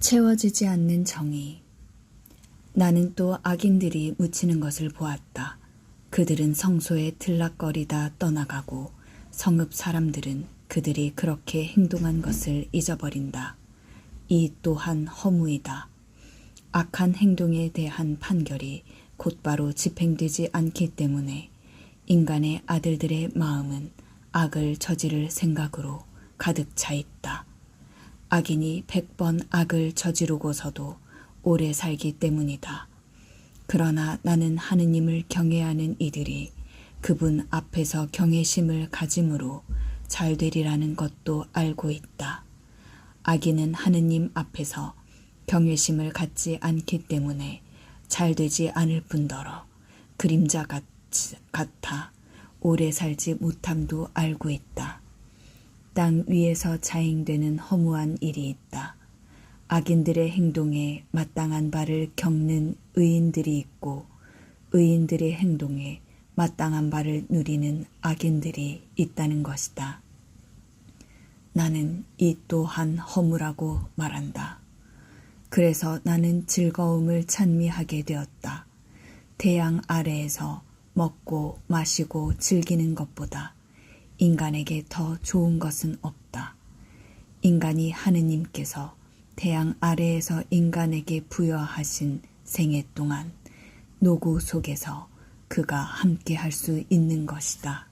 채워지지 않는 정의. 나는 또 악인들이 묻히는 것을 보았다. 그들은 성소에 들락거리다 떠나가고 성읍 사람들은 그들이 그렇게 행동한 것을 잊어버린다. 이 또한 허무이다. 악한 행동에 대한 판결이 곧바로 집행되지 않기 때문에 인간의 아들들의 마음은 악을 저지를 생각으로 가득 차 있다. 악인이 백 번 악을 저지르고서도 오래 살기 때문이다. 그러나 나는 하느님을 경외하는 이들이 그분 앞에서 경외심을 가짐으로 잘 되리라는 것도 알고 있다. 악인은 하느님 앞에서 경외심을 갖지 않기 때문에 잘 되지 않을 뿐더러 그림자 같, 같아 오래 살지 못함도 알고 있다. 땅 위에서 자행되는 허무한 일이 있다. 악인들의 행동에 마땅한 바를 겪는 의인들이 있고 의인들의 행동에 마땅한 바를 누리는 악인들이 있다는 것이다. 나는 이 또한 허무라고 말한다. 그래서 나는 즐거움을 찬미하게 되었다. 태양 아래에서 먹고 마시고 즐기는 것보다 인간에게 더 좋은 것은 없다. 인간이 하느님께서 태양 아래에서 인간에게 부여하신 생애 동안 노구 속에서 그가 함께 할 수 있는 것이다.